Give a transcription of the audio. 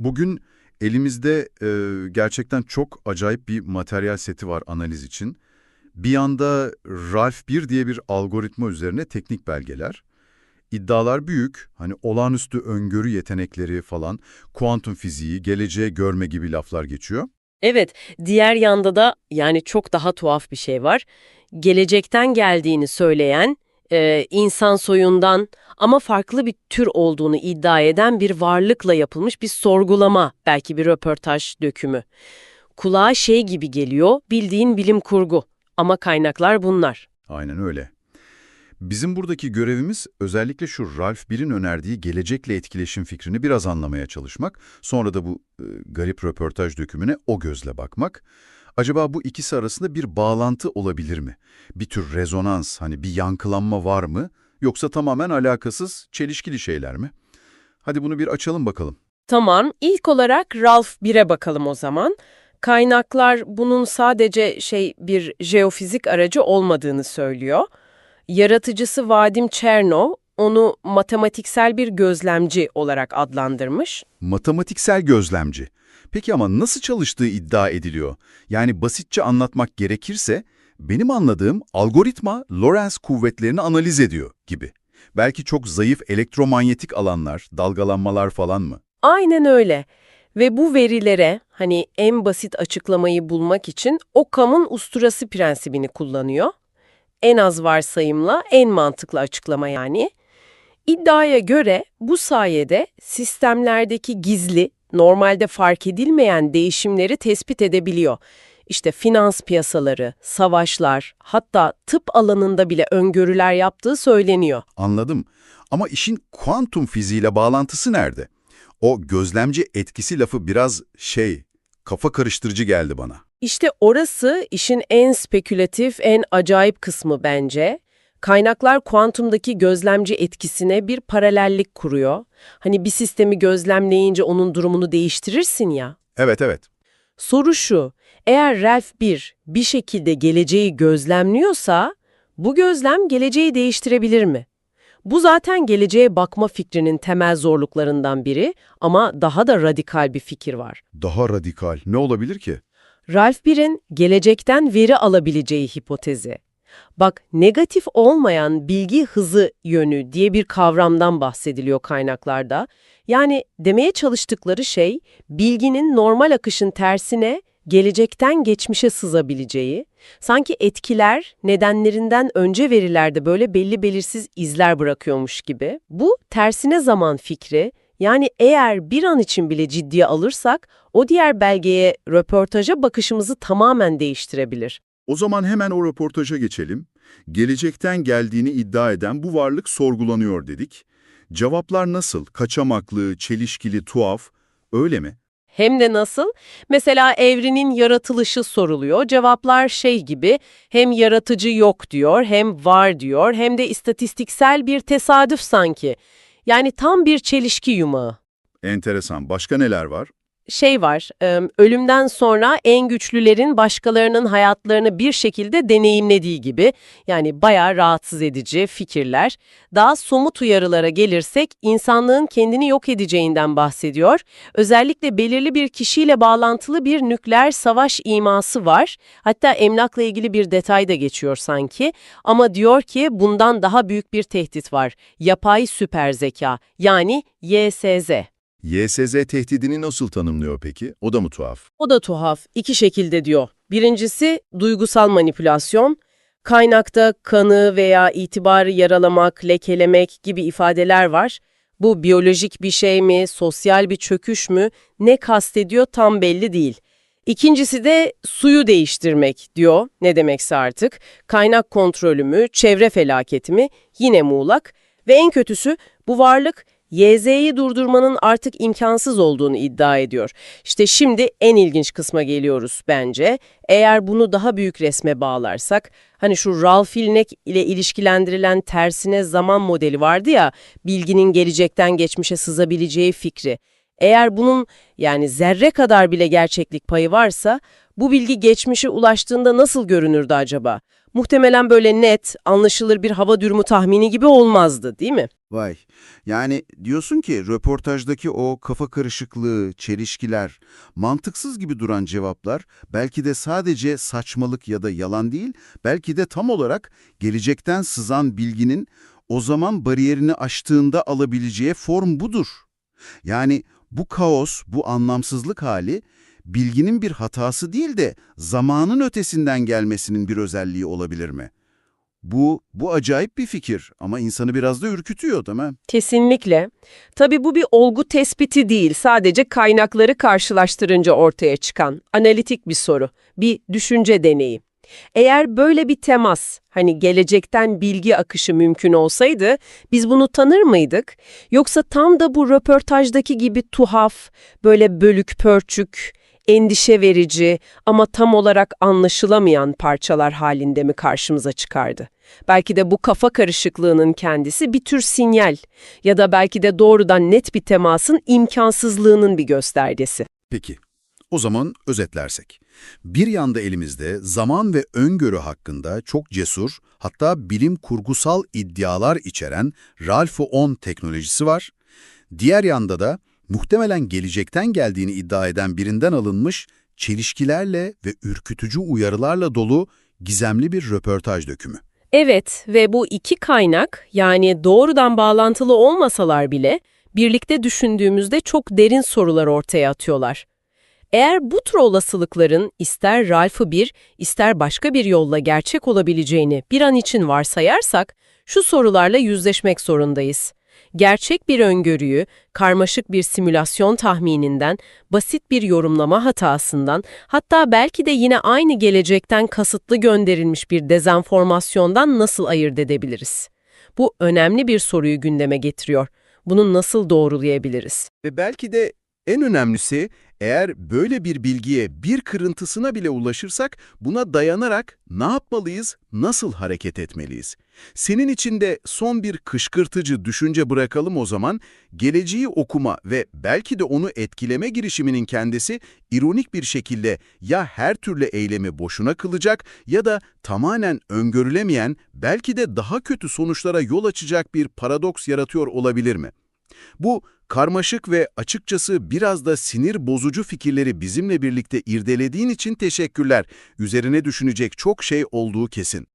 Bugün elimizde e, gerçekten çok acayip bir materyal seti var analiz için. Bir yanda Ralph 1 diye bir algoritma üzerine teknik belgeler. İddialar büyük, hani olağanüstü öngörü yetenekleri falan, kuantum fiziği, geleceğe görme gibi laflar geçiyor. Evet, diğer yanda da yani çok daha tuhaf bir şey var. Gelecekten geldiğini söyleyen, e, insan soyundan ama farklı bir tür olduğunu iddia eden bir varlıkla yapılmış bir sorgulama, belki bir röportaj dökümü. Kulağa şey gibi geliyor, bildiğin bilim kurgu ama kaynaklar bunlar. Aynen öyle. Bizim buradaki görevimiz özellikle şu Ralph 1'in önerdiği gelecekle etkileşim fikrini biraz anlamaya çalışmak. Sonra da bu e, garip röportaj dökümüne o gözle bakmak. Acaba bu ikisi arasında bir bağlantı olabilir mi? Bir tür rezonans, hani bir yankılanma var mı? Yoksa tamamen alakasız, çelişkili şeyler mi? Hadi bunu bir açalım bakalım. Tamam, ilk olarak Ralph 1'e bakalım o zaman. Kaynaklar bunun sadece şey bir jeofizik aracı olmadığını söylüyor. Yaratıcısı Vadim Chernov onu matematiksel bir gözlemci olarak adlandırmış. Matematiksel gözlemci. Peki ama nasıl çalıştığı iddia ediliyor? Yani basitçe anlatmak gerekirse, benim anladığım algoritma Lorentz kuvvetlerini analiz ediyor gibi. Belki çok zayıf elektromanyetik alanlar, dalgalanmalar falan mı? Aynen öyle. Ve bu verilere hani en basit açıklamayı bulmak için Occam'ın usturası prensibini kullanıyor. En az varsayımla en mantıklı açıklama yani. İddiaya göre bu sayede sistemlerdeki gizli, normalde fark edilmeyen değişimleri tespit edebiliyor. İşte finans piyasaları, savaşlar, hatta tıp alanında bile öngörüler yaptığı söyleniyor. Anladım. Ama işin kuantum fiziğiyle bağlantısı nerede? O gözlemci etkisi lafı biraz şey, kafa karıştırıcı geldi bana. İşte orası işin en spekülatif, en acayip kısmı bence. Kaynaklar kuantumdaki gözlemci etkisine bir paralellik kuruyor. Hani bir sistemi gözlemleyince onun durumunu değiştirirsin ya. Evet evet. Soru şu, eğer Ralph 1 bir şekilde geleceği gözlemliyorsa, bu gözlem geleceği değiştirebilir mi? Bu zaten geleceğe bakma fikrinin temel zorluklarından biri ama daha da radikal bir fikir var. Daha radikal. Ne olabilir ki? Ralph 1'in gelecekten veri alabileceği hipotezi. Bak, negatif olmayan bilgi hızı yönü diye bir kavramdan bahsediliyor kaynaklarda. Yani demeye çalıştıkları şey, bilginin normal akışın tersine gelecekten geçmişe sızabileceği, sanki etkiler nedenlerinden önce verilerde böyle belli belirsiz izler bırakıyormuş gibi. Bu tersine zaman fikri, yani eğer bir an için bile ciddiye alırsak, o diğer belgeye, röportaja bakışımızı tamamen değiştirebilir. O zaman hemen o röportaja geçelim. Gelecekten geldiğini iddia eden bu varlık sorgulanıyor dedik. Cevaplar nasıl? Kaçamaklı, çelişkili, tuhaf. Öyle mi? Hem de nasıl? Mesela evrenin yaratılışı soruluyor. Cevaplar şey gibi hem yaratıcı yok diyor, hem var diyor, hem de istatistiksel bir tesadüf sanki. Yani tam bir çelişki yumağı. Enteresan. Başka neler var? Şey var, ölümden sonra en güçlülerin başkalarının hayatlarını bir şekilde deneyimlediği gibi, yani bayağı rahatsız edici fikirler. Daha somut uyarılara gelirsek, insanlığın kendini yok edeceğinden bahsediyor. Özellikle belirli bir kişiyle bağlantılı bir nükleer savaş iması var. Hatta emlakla ilgili bir detay da geçiyor sanki. Ama diyor ki bundan daha büyük bir tehdit var. Yapay süper zeka, yani YSZ. YSZ tehdidini nasıl tanımlıyor peki? O da mı tuhaf? O da tuhaf. İki şekilde diyor. Birincisi duygusal manipülasyon. Kaynakta kanı veya itibarı yaralamak, lekelemek gibi ifadeler var. Bu biyolojik bir şey mi, sosyal bir çöküş mü, ne kastediyor tam belli değil. İkincisi de suyu değiştirmek diyor, ne demekse artık. Kaynak kontrolü mü, çevre felaketi mi, yine muğlak. Ve en kötüsü bu varlık YZ'yi durdurmanın artık imkansız olduğunu iddia ediyor. İşte şimdi en ilginç kısma geliyoruz bence. Eğer bunu daha büyük resme bağlarsak, hani şu Ralph Ilnek ile ilişkilendirilen tersine zaman modeli vardı ya, bilginin gelecekten geçmişe sızabileceği fikri. Eğer bunun yani zerre kadar bile gerçeklik payı varsa bu bilgi geçmişe ulaştığında nasıl görünürdü acaba? Muhtemelen böyle net, anlaşılır bir hava durumu tahmini gibi olmazdı, değil mi? Vay. Yani diyorsun ki röportajdaki o kafa karışıklığı, çelişkiler, mantıksız gibi duran cevaplar belki de sadece saçmalık ya da yalan değil, belki de tam olarak gelecekten sızan bilginin o zaman bariyerini aştığında alabileceği form budur. Yani bu kaos, bu anlamsızlık hali bilginin bir hatası değil de zamanın ötesinden gelmesinin bir özelliği olabilir mi? Bu, bu acayip bir fikir ama insanı biraz da ürkütüyor değil mi? Kesinlikle. Tabii bu bir olgu tespiti değil, sadece kaynakları karşılaştırınca ortaya çıkan analitik bir soru, bir düşünce deneyi. Eğer böyle bir temas, hani gelecekten bilgi akışı mümkün olsaydı, biz bunu tanır mıydık? Yoksa tam da bu röportajdaki gibi tuhaf, böyle bölük pörçük, endişe verici ama tam olarak anlaşılamayan parçalar halinde mi karşımıza çıkardı? Belki de bu kafa karışıklığının kendisi bir tür sinyal ya da belki de doğrudan net bir temasın imkansızlığının bir göstergesi. Peki, o zaman özetlersek. Bir yanda elimizde zaman ve öngörü hakkında çok cesur, hatta bilim kurgusal iddialar içeren Ralph 10 teknolojisi var. Diğer yanda da muhtemelen gelecekten geldiğini iddia eden birinden alınmış çelişkilerle ve ürkütücü uyarılarla dolu gizemli bir röportaj dökümü. Evet ve bu iki kaynak yani doğrudan bağlantılı olmasalar bile birlikte düşündüğümüzde çok derin sorular ortaya atıyorlar. Eğer bu tür olasılıkların ister Ralph'ı bir, ister başka bir yolla gerçek olabileceğini bir an için varsayarsak, şu sorularla yüzleşmek zorundayız. Gerçek bir öngörüyü, karmaşık bir simülasyon tahmininden, basit bir yorumlama hatasından, hatta belki de yine aynı gelecekten kasıtlı gönderilmiş bir dezenformasyondan nasıl ayırt edebiliriz? Bu önemli bir soruyu gündeme getiriyor. Bunu nasıl doğrulayabiliriz? Ve belki de en önemlisi eğer böyle bir bilgiye bir kırıntısına bile ulaşırsak buna dayanarak ne yapmalıyız, nasıl hareket etmeliyiz? Senin için de son bir kışkırtıcı düşünce bırakalım o zaman. Geleceği okuma ve belki de onu etkileme girişiminin kendisi ironik bir şekilde ya her türlü eylemi boşuna kılacak ya da tamamen öngörülemeyen belki de daha kötü sonuçlara yol açacak bir paradoks yaratıyor olabilir mi? Bu karmaşık ve açıkçası biraz da sinir bozucu fikirleri bizimle birlikte irdelediğin için teşekkürler. Üzerine düşünecek çok şey olduğu kesin.